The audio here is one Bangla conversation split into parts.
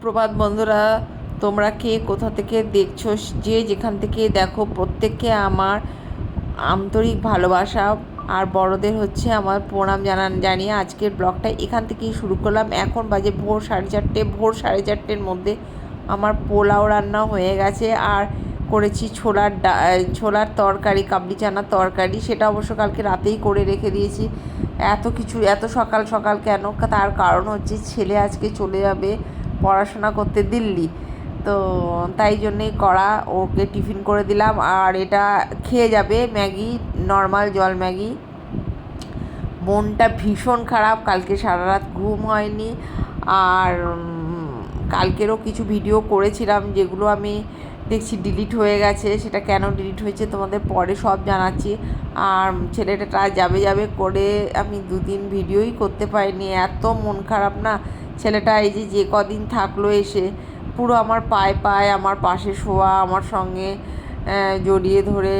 প্রভাত বন্ধুরা, তোমরা কে? কোথা থেকে দেখছ? যে যেখান থেকে দেখো, প্রত্যেককে আমার আন্তরিক ভালোবাসা। আর বড়দের হচ্ছে আমার প্রণাম জানান, জানিয়ে আজকের ব্লগটা এখান থেকেই শুরু করলাম। এখন বাজে ভোর সাড়ে চারটে, ভোর সাড়ে চারটের মধ্যে আমার পোলাও রান্না হয়ে গেছে। আর করেছি ছোলার ডা, ছোলার তরকারি, কাবলি চানার তরকারি। সেটা অবশ্য কালকে রাতেই করে রেখে দিয়েছি। এত কিছু, এত সকাল সকাল কেন? তার কারণ হচ্ছে ছেলে আজকে চলে যাবে। পড়াশোনা করতে দিল্লি। তো তাই জন্যেই করা ওকে টিফিন করে দিলাম। আর এটা খেয়ে যাবে ম্যাগি, নর্মাল জল ম্যাগি। মনটা ভীষণ খারাপ, কালকে সারা রাত ঘুম হয়নি। আর কালকেরও কিছু ভিডিও করেছিলাম যেগুলো আমি দেখছি ডিলিট হয়ে গেছে। সেটা কেন ডিলিট হয়েছে তোমাদের পরে সব জানাচ্ছি। আর ছেলেটা যাবে যাবে করে আমি দুদিন ভিডিওই করতে পারিনি। এত মন খারাপ না। ছেলেটা এই যে যে কদিন থাকল এসে পুরো আমার পায়ে পায়ে, আমার পাশে শোয়া, আমার সঙ্গে জড়িয়ে ধরে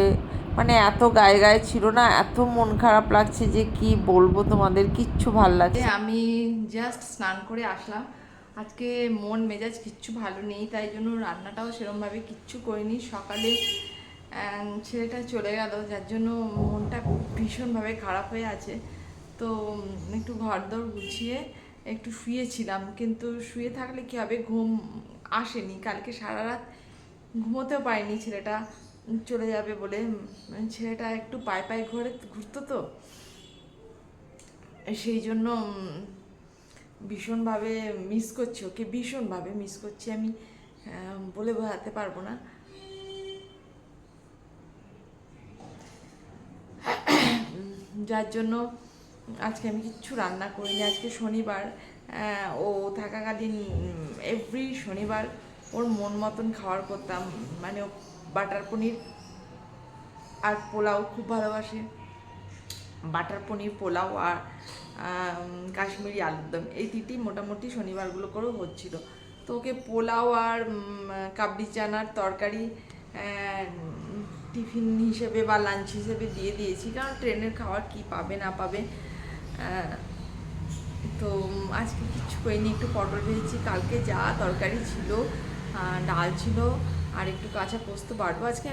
মানে এত গায়ে গায়ে ছিল না, এত মন খারাপ লাগছে যে কি বলব তোমাদের, কিচ্ছু ভালো লাগছে আমি জাস্ট স্নান করে আসলাম। আজকে মন মেজাজ কিচ্ছু ভালো নেই, তাই জন্য রান্নাটাও সেরমভাবে কিচ্ছু করিনি। সকালে ছেলেটা চলে গেল, যার জন্য মনটা ভীষণভাবে খারাপ হয়ে আছে। তো, একটু ঘর ঘরদোর গুছিয়ে একটু শুয়েছিলাম, কিন্তু শুয়ে থাকলে কী হবে? ঘুম আসেনি। কালকে সারা রাত ঘুমোতেও পারিনি ছেলেটা। চলে যাবে বলে। ছেলেটা একটু পায়ে পায়ে ঘুরে, ঘুরতো তো। সেই জন্য ভীষণভাবে মিস করছি ওকে, ভীষণভাবে মিস করছি। আমি বলে বোঝাতে পারব না। যার জন্য আজকে আমি কিচ্ছু রান্না করিনি, আজকে শনিবার ও থাকাকালীন এভরি শনিবার ওর মন মতন খাওয়ার করতাম। মানে বাটার পনির আর পোলাও খুব ভালোবাসে। বাটার পনির, পোলাও আর কাশ্মীরি আলুর দম। এই তিনটি মোটামুটি শনিবারগুলো করেও হচ্ছিল। তো ওকে পোলাও আর কাবলি চানার তরকারি টিফিন হিসেবে বা লাঞ্চ হিসেবে দিয়ে দিয়েছি, কারণ ট্রেনের খাবার কি পাবে, না পাবে তো আজকে কিছু করিনি, একটু পটল ভেজেছি, কালকে যা তরকারি ছিল ডাল ছিল, আর একটু কাঁচা পোস্ত বাড়বো আজকে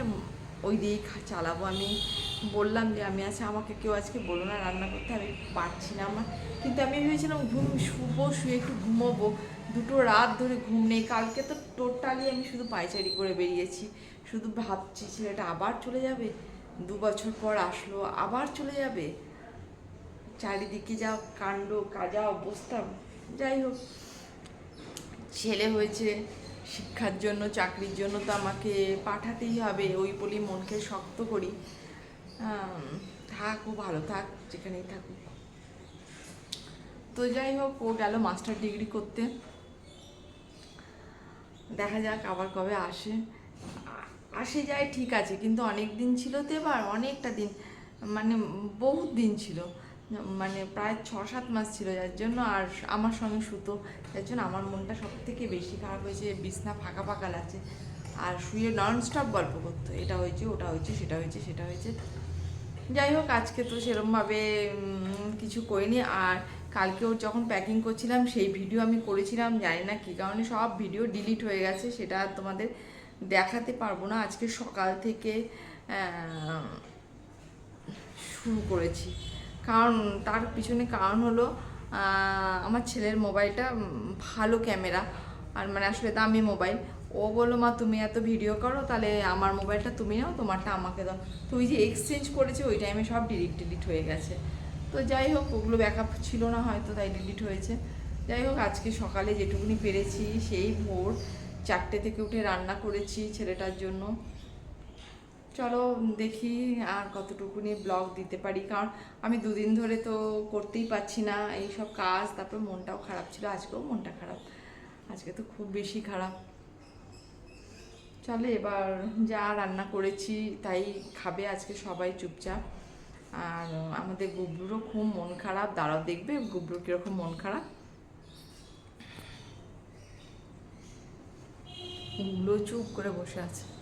ওই দিয়েই চালাবো। আমি বললাম যে, আমি আছে আমাকে কেউ আজকে বলো না রান্না করতে, আমি পারছি না আমার। কিন্তু আমি ভেবেছিলাম, ঘুম শুবো, শুয়ে একটু ঘুমোবো। দুটো রাত ধরে ঘুম নেই। কালকে তো টোটালি আমি শুধু পায়চারি করে বেরিয়েছি। শুধু ভাবছি, ছেলেটা আবার চলে যাবে? দু বছর পর আসলো, আবার চলে যাবে? চারিদিকে যা কাণ্ড, কাজা অবস্থা, যাই হোক। ছেলে হয়েছে শিক্ষার জন্য, চাকরির জন্য তো আমাকে পাঠাতেই হবে। ওই বলি মনকে শক্ত করি। থাক ও ভালো থাক, যেখানেই থাকুক। তো যাই হোক, ও গেল মাস্টার ডিগ্রি করতে। দেখা যাক আবার কবে আসে। আসে যায়, ঠিক আছে, কিন্তু অনেক দিন ছিল তো এবার, অনেকটা দিন মানে বহুত দিন ছিল। মানে প্রায় ছ সাত মাস ছিল, যার জন্য আর আমার সঙ্গে শুতো যার জন্য আমার মনটা সব থেকে বেশি খারাপ হয়েছে বিছনা ফাঁকা ফাঁকা লাগছে। আর শুয়ে ননস্টপ গল্প করতো, এটা হয়েছে, ওটা হয়েছে, সেটা হয়েছে সেটা হয়েছে। যাই হোক, আজকে তো সেরমভাবে কিছু করিনি। আর কালকেও যখন প্যাকিং করছিলাম, সেই ভিডিও আমি করেছিলাম, জানি না কী কারণে সব ভিডিও ডিলিট হয়ে গেছে, সেটা তোমাদের দেখাতে পারব না। আজকে সকাল থেকে শুরু করেছি। কারণ, তার পিছনে কারণ হলো আমার ছেলের মোবাইলটা ভালো ক্যামেরা। আর মানে আসলে দামি মোবাইল। ও বলল, মা, তুমি এত ভিডিও করো, তাহলে আমার মোবাইলটা তুমি নাও, তোমারটা আমাকে দাও। তো ওই যে এক্সচেঞ্জ করেছে, ওই টাইমে সব ডিলিট ডিলিট হয়ে গেছে। তো যাই হোক, ওগুলো ব্যাকআপ ছিল না হয়তো, তাই ডিলিট হয়েছে। যাই হোক, আজকে সকালে যেটুকুনি পেরেছি, সেই ভোর চারটে থেকে উঠে রান্না করেছি ছেলেটার জন্য। চলো দেখি আর কতটুকুনি ব্লগ দিতে পারি। কারণ আমি দুদিন ধরে তো করতেই পারছি না এই সব কাজ। তারপর মনটাও খারাপ ছিল, আজকেও মনটা খারাপ। আজকে তো খুব বেশি খারাপ। চলে এবার যা রান্না করেছি তাই খাবে আজকে সবাই চুপচাপ। আর আমাদের গুবলুরও খুব মন খারাপ। দাঁড়াও দেখবে গুবলুর কীরকম মন খারাপ। গুবলু চুপ করে বসে আছে।